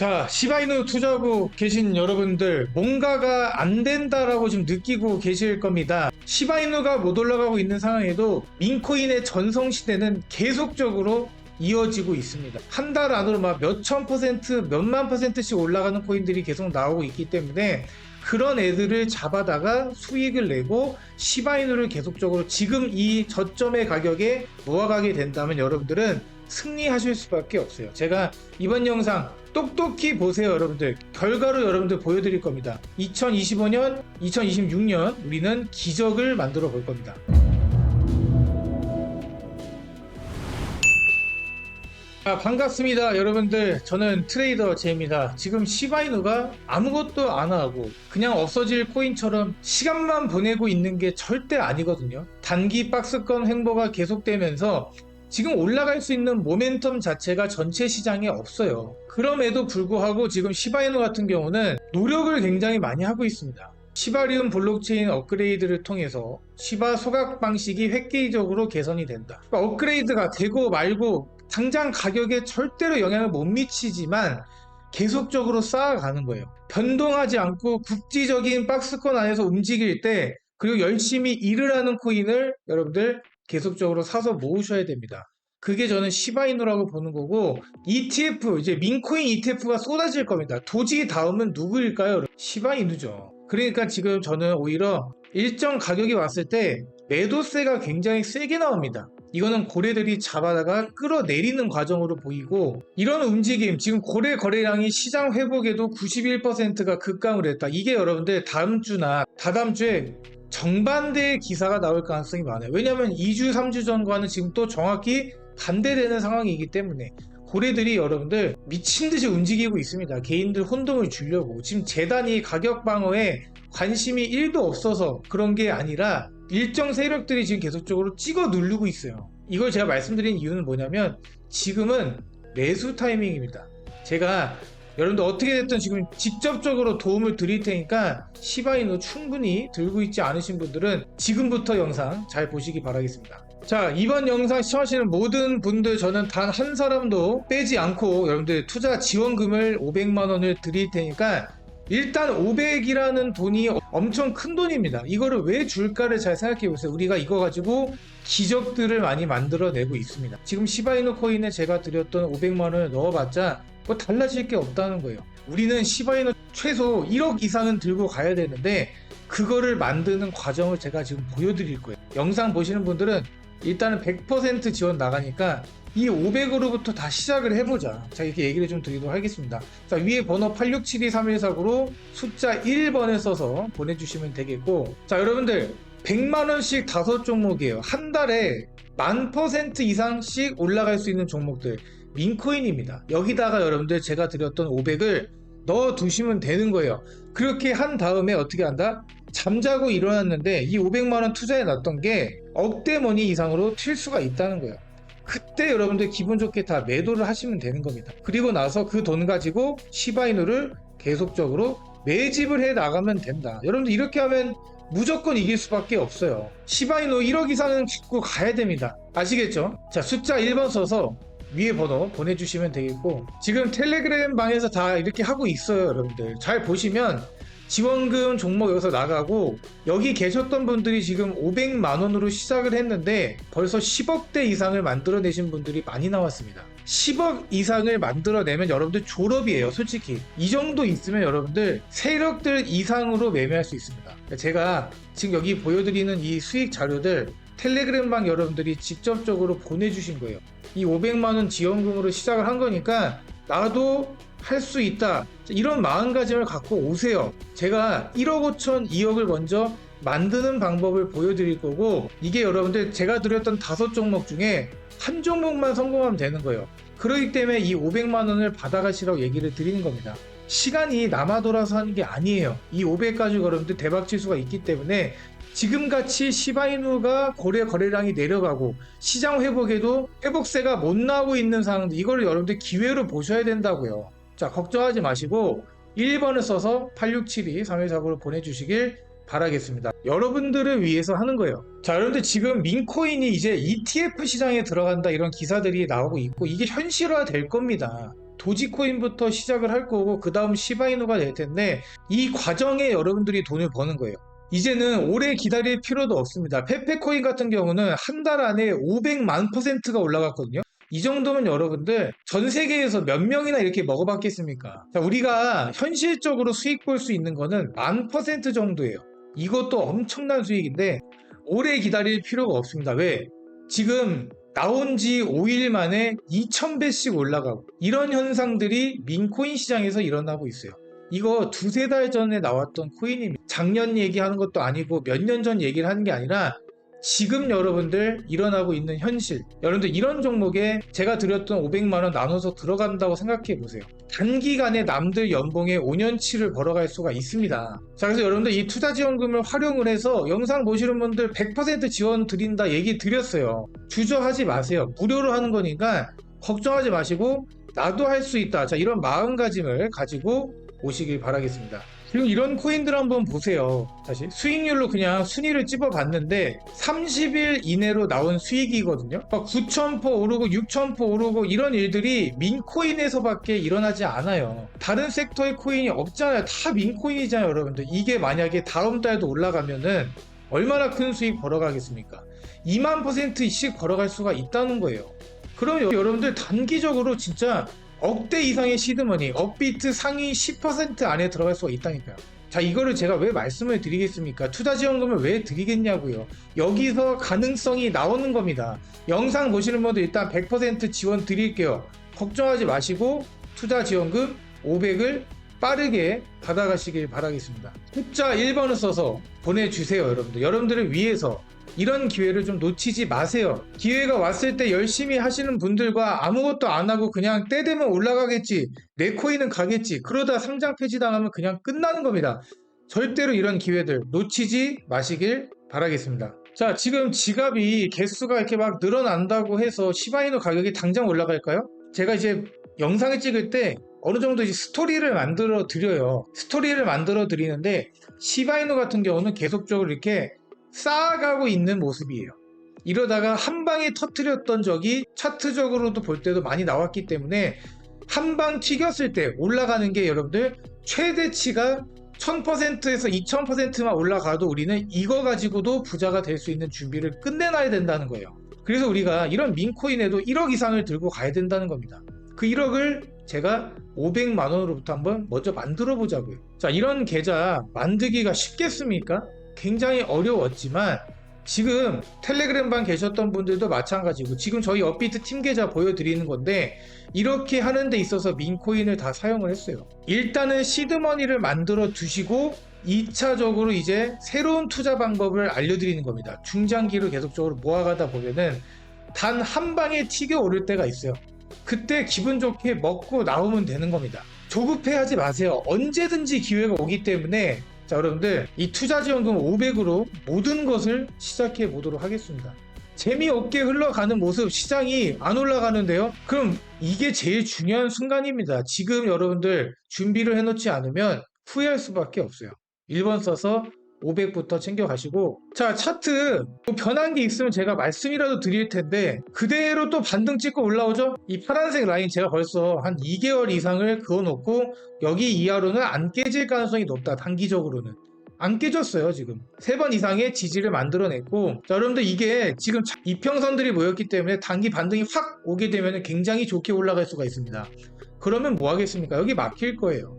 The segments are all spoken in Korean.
자, 시바이누 투자하고 계신 여러분들, 뭔가가 안 된다라고 지금 느끼고 계실 겁니다. 시바이누가 못 올라가고 있는 상황에도 민코인의 전성시대는 계속적으로 이어지고 있습니다. 한 달 안으로 막 몇천 퍼센트, 몇만 퍼센트씩 올라가는 코인들이 계속 나오고 있기 때문에 그런 애들을 잡아다가 수익을 내고 시바이누를 계속적으로 지금 이 저점의 가격에 모아가게 된다면 여러분들은 승리하실 수밖에 없어요. 제가 이번 영상 똑똑히 보세요, 여러분들. 결과로 여러분들 보여드릴 겁니다. 2025년, 2026년 우리는 기적을 만들어 볼 겁니다. 아, 반갑습니다, 여러분들. 저는 트레이더 제입니다. 지금 시바이누가 아무것도 안 하고 그냥 없어질 코인처럼 시간만 보내고 있는 게 절대 아니거든요. 단기 박스권 횡보가 계속되면서 지금 올라갈 수 있는 모멘텀 자체가 전체 시장에 없어요. 그럼에도 불구하고 지금 시바이누 같은 경우는 노력을 굉장히 많이 하고 있습니다. 시바리움 블록체인 업그레이드를 통해서 시바 소각 방식이 획기적으로 개선이 된다. 그러니까 업그레이드가 되고 말고 당장 가격에 절대로 영향을 못 미치지만 계속적으로 쌓아가는 거예요. 변동하지 않고 국지적인 박스권 안에서 움직일 때 그리고 열심히 일을 하는 코인을 여러분들 계속적으로 사서 모으셔야 됩니다. 그게 저는 시바이누라고 보는 거고 ETF 이제 민코인 ETF가 쏟아질 겁니다. 도지 다음은 누구일까요? 시바이누죠. 그러니까 지금 저는 오히려 일정 가격이 왔을 때 매도세가 굉장히 세게 나옵니다. 이거는 고래들이 잡아다가 끌어내리는 과정으로 보이고 이런 움직임 지금 고래 거래량이 시장 회복에도 91%가 급감을 했다. 이게 여러분들 다음 주나 다다음 주에 정반대의 기사가 나올 가능성이 많아요. 왜냐하면 2주, 3주 전과는 지금 또 정확히 반대되는 상황이기 때문에 고래들이 여러분들 미친 듯이 움직이고 있습니다. 개인들 혼동을 주려고. 지금 재단이 가격 방어에 관심이 1도 없어서 그런 게 아니라 일정 세력들이 지금 계속적으로 찍어 누르고 있어요. 이걸 제가 말씀드린 이유는 뭐냐면 지금은 매수 타이밍입니다. 제가 여러분들 어떻게 됐든 지금 직접적으로 도움을 드릴 테니까 시바이누 충분히 들고 있지 않으신 분들은 지금부터 영상 잘 보시기 바라겠습니다. 자 이번 영상 시청하시는 모든 분들 저는 단 한 사람도 빼지 않고 여러분들 투자 지원금을 500만원을 드릴 테니까 일단 500이라는 돈이 엄청 큰 돈입니다. 이거를 왜 줄까를 잘 생각해 보세요. 우리가 이거 가지고 기적들을 많이 만들어내고 있습니다. 지금 시바이누 코인에 제가 드렸던 500만 원을 넣어봤자 뭐 달라질 게 없다는 거예요. 우리는 시바이누 최소 1억 이상은 들고 가야 되는데 그거를 만드는 과정을 제가 지금 보여드릴 거예요. 영상 보시는 분들은 일단은 100% 지원 나가니까 이 500으로부터 다 시작을 해보자. 자, 이렇게 얘기를 좀 드리도록 하겠습니다. 자, 위에 번호 86723149로 숫자 1번을 써서 보내주시면 되겠고, 자, 여러분들, 100만원씩 다섯 종목이에요. 한 달에 만 퍼센트 이상씩 올라갈 수 있는 종목들. 민코인입니다. 여기다가 여러분들 제가 드렸던 500을 넣어 두시면 되는 거예요. 그렇게 한 다음에 어떻게 한다? 잠자고 일어났는데 이 500만원 투자해 놨던 게 억대 머니 이상으로 튈 수가 있다는 거예요. 그때 여러분들 기분 좋게 다 매도를 하시면 되는 겁니다. 그리고 나서 그 돈 가지고 시바이누를 계속적으로 매집을 해 나가면 된다. 여러분들 이렇게 하면 무조건 이길 수밖에 없어요. 시바이누 1억 이상은 갖고 가야 됩니다. 아시겠죠? 자, 숫자 1번 써서 위에 번호 보내주시면 되겠고 지금 텔레그램 방에서 다 이렇게 하고 있어요 여러분들. 잘 보시면 지원금 종목 여기서 나가고 여기 계셨던 분들이 지금 500만 원으로 시작을 했는데 벌써 10억대 이상을 만들어내신 분들이 많이 나왔습니다. 10억 이상을 만들어내면 여러분들 졸업이에요 솔직히. 이 정도 있으면 여러분들 세력들 이상으로 매매할 수 있습니다. 제가 지금 여기 보여드리는 이 수익 자료들 텔레그램방 여러분들이 직접적으로 보내주신 거예요. 이 500만원 지원금으로 시작을 한 거니까 나도 할 수 있다. 이런 마음가짐을 갖고 오세요. 제가 1억 5천, 2억을 먼저 만드는 방법을 보여드릴 거고 이게 여러분들 제가 드렸던 다섯 종목 중에 한 종목만 성공하면 되는 거예요. 그렇기 때문에 이 500만 원을 받아가시라고 얘기를 드리는 겁니다. 시간이 남아 돌아서 하는 게 아니에요. 이 500 가지고 여러분들 대박 지수가 있기 때문에 지금같이 시바이누가 고래 거래량이 내려가고 시장 회복에도 회복세가 못 나오고 있는 상황도 이걸 여러분들 기회로 보셔야 된다고요. 자 걱정하지 마시고 1번을 써서 8672 3149로 보내주시길 바라겠습니다. 여러분들을 위해서 하는 거예요. 자, 여러분들 지금 민코인이 이제 ETF 시장에 들어간다 이런 기사들이 나오고 있고 이게 현실화 될 겁니다. 도지코인부터 시작을 할 거고 그 다음 시바이누가 될 텐데 이 과정에 여러분들이 돈을 버는 거예요. 이제는 오래 기다릴 필요도 없습니다. 페페코인 같은 경우는 한 달 안에 500만 퍼센트가 올라갔거든요. 이 정도면 여러분들 전 세계에서 몇 명이나 이렇게 먹어봤겠습니까? 자, 우리가 현실적으로 수익 볼 수 있는 거는 만 퍼센트 정도예요. 이것도 엄청난 수익인데 오래 기다릴 필요가 없습니다. 왜? 지금 나온 지 5일 만에 2,000배씩 올라가고 이런 현상들이 민코인 시장에서 일어나고 있어요. 이거 두세 달 전에 나왔던 코인입니다. 작년 얘기하는 것도 아니고 몇 년 전 얘기를 하는 게 아니라 지금 여러분들 일어나고 있는 현실. 여러분들 이런 종목에 제가 드렸던 500만원 나눠서 들어간다고 생각해 보세요. 단기간에 남들 연봉의 5년치를 벌어갈 수가 있습니다. 자 그래서 여러분들 이 투자지원금을 활용을 해서 영상 보시는 분들 100% 지원 드린다 얘기 드렸어요. 주저하지 마세요. 무료로 하는 거니까 걱정하지 마시고 나도 할 수 있다. 자 이런 마음가짐을 가지고 오시길 바라겠습니다 그리고 이런 코인들 한번 보세요. 다시 수익률로 그냥 순위를 찝어봤는데 30일 이내로 나온 수익이거든요. 9,000% 오르고 6,000% 오르고 이런 일들이 민코인에서밖에 일어나지 않아요. 다른 섹터의 코인이 없잖아요. 다 민코인이잖아요, 여러분들. 이게 만약에 다음 달도 올라가면은 얼마나 큰 수익 벌어가겠습니까? 2만 퍼센트씩 벌어갈 수가 있다는 거예요. 그럼 여- 여러분들 단기적으로 진짜 억대 이상의 시드머니, 업비트 상위 10% 안에 들어갈 수가 있다니까요. 자, 이거를 제가 왜 말씀을 드리겠습니까? 투자 지원금을 왜 드리겠냐고요. 여기서 가능성이 나오는 겁니다. 영상 보시는 분들 일단 100% 지원 드릴게요. 걱정하지 마시고 투자 지원금 500을 빠르게 받아가시길 바라겠습니다. 숫자 1번을 써서 보내주세요, 여러분들. 여러분들을 위해서 이런 기회를 좀 놓치지 마세요. 기회가 왔을 때 열심히 하시는 분들과 아무것도 안 하고 그냥 때 되면 올라가겠지. 내 코인은 가겠지. 그러다 상장 폐지 당하면 그냥 끝나는 겁니다. 절대로 이런 기회들 놓치지 마시길 바라겠습니다. 자, 지금 지갑이 개수가 이렇게 막 늘어난다고 해서 시바이노 가격이 당장 올라갈까요? 제가 이제 영상을 찍을 때 어느 정도 이제 스토리를 만들어 드려요. 스토리를 만들어 드리는데 시바이노 같은 경우는 계속적으로 이렇게 쌓아가고 있는 모습이에요. 이러다가 한 방에 터트렸던 적이 차트적으로도 볼 때도 많이 나왔기 때문에 한 방 튀겼을 때 올라가는 게 여러분들 최대치가 1000%에서 2000%만 올라가도 우리는 이거 가지고도 부자가 될 수 있는 준비를 끝내놔야 된다는 거예요. 그래서 우리가 이런 민코인에도 1억 이상을 들고 가야 된다는 겁니다. 그 1억을 제가 500만 원으로부터 한번 먼저 만들어 보자고요. 자, 이런 계좌 만들기가 쉽겠습니까? 굉장히 어려웠지만 지금 텔레그램방 계셨던 분들도 마찬가지고 지금 저희 업비트 팀 계좌 보여드리는 건데 이렇게 하는 데 있어서 민코인을 다 사용을 했어요. 일단은 시드머니를 만들어 두시고 2차적으로 이제 새로운 투자 방법을 알려드리는 겁니다. 중장기로 계속적으로 모아가다 보면은 단 한 방에 튀겨 오를 때가 있어요. 그때 기분 좋게 먹고 나오면 되는 겁니다. 조급해하지 마세요. 언제든지 기회가 오기 때문에 자 여러분들 이 투자 지원금 500으로 모든 것을 시작해 보도록 하겠습니다. 재미없게 흘러가는 모습 시장이 안 올라가는데요. 그럼 이게 제일 중요한 순간입니다. 지금 여러분들 준비를 해놓지 않으면 후회할 수밖에 없어요. 1번 써서 500부터 챙겨가시고. 자 차트. 뭐 변한 게 있으면 제가 말씀이라도 드릴 텐데 그대로 또 반등 찍고 올라오죠? 이 파란색 라인 제가 벌써 한 2개월 이상을 그어놓고 여기 이하로는 안 깨질 가능성이 높다 단기적으로는. 안 깨졌어요 지금. 세 번 이상의 지지를 만들어냈고. 자 여러분들 이게 지금 차- 이평선들이 모였기 때문에 단기 반등이 확 오게 되면 굉장히 좋게 올라갈 수가 있습니다. 그러면 뭐 하겠습니까? 여기 막힐 거예요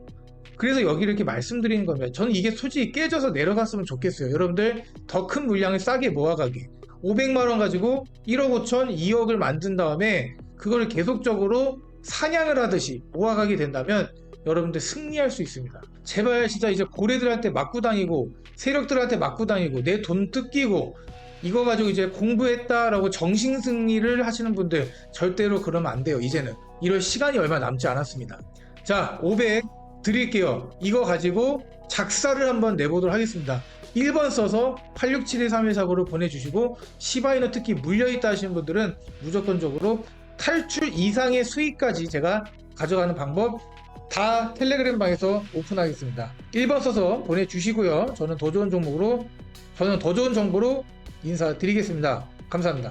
그래서 여기 이렇게 말씀드리는 겁니다. 저는 이게 솔직히 깨져서 내려갔으면 좋겠어요. 여러분들 더 큰 물량을 싸게 모아가게. 500만 원 가지고 1억 5천, 2억을 만든 다음에 그걸 계속적으로 사냥을 하듯이 모아가게 된다면 여러분들 승리할 수 있습니다. 제발 진짜 이제 고래들한테 맞고 다니고 세력들한테 맞고 다니고 내 돈 뜯기고 이거 가지고 이제 공부했다라고 정신 승리를 하시는 분들 절대로 그러면 안 돼요. 이제는 이럴 시간이 얼마 남지 않았습니다. 자, 500 드릴게요. 이거 가지고 작사를 한번 내보도록 하겠습니다. 1번 써서 867-3149로 보내주시고 시바이너 특히 물려있다 하시는 분들은 무조건적으로 탈출 이상의 수익까지 제가 가져가는 방법 다 텔레그램 방에서 오픈하겠습니다. 1번 써서 보내주시고요. 저는 더 좋은 종목으로 저는 더 좋은 정보로 인사드리겠습니다. 감사합니다.